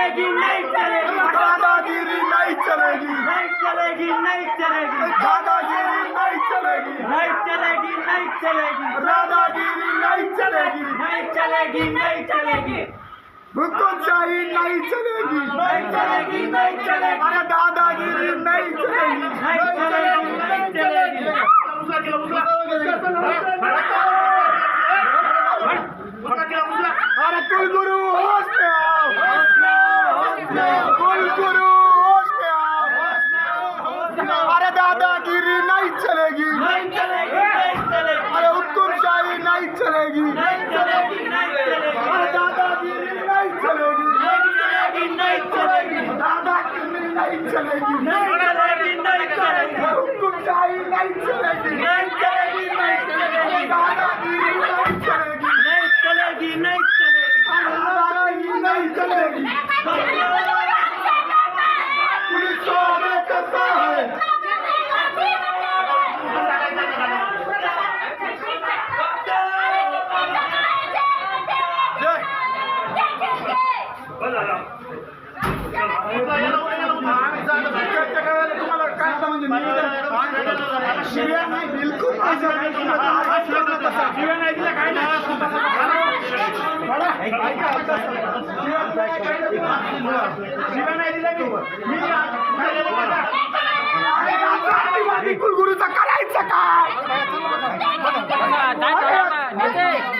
चलेगी नहीं चलेगी दादागिरी नहीं चलेगी नहीं चलेगी नहीं चलेगी दादागिरी नहीं चलेगी नहीं चलेगी नहीं चलेगी दादागिरी नहीं चलेगी नहीं चलेगी नहीं चलेगी हुकुमशाही नहीं चलेगी नहीं चलेगी नहीं चलेगी अरे दादागिरी नहीं चलेगी नहीं चलेगी अरे दादागिरी नहीं चलेगी नहीं चलेगी नहीं चलेगी अरे नहीं चलेगी नहीं चलेगी नहीं चलेगी अरे दादागिरी नहीं चलेगी नहीं चलेगी नहीं चलेगी दादागिरी नहीं चलेगी नहीं चलेगी नहीं चलेगी शिव्या नाही बिलकुल नाही शिव्या नाही काय नाही शिव्या नाही मी करायचं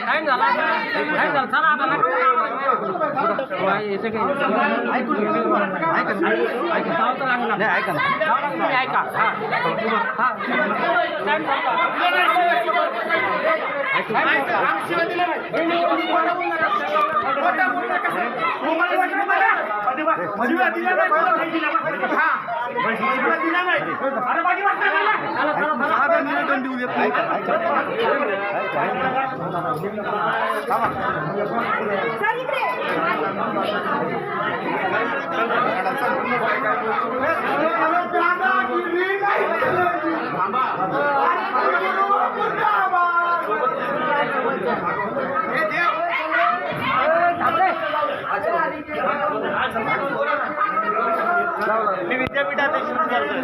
काय झाला टाइम झाला चला आता ऐका शिव्या दिल्या नाही हा शिव्या दिल्या नाही नाही मी विद्यापीठात शिक्षण करतोय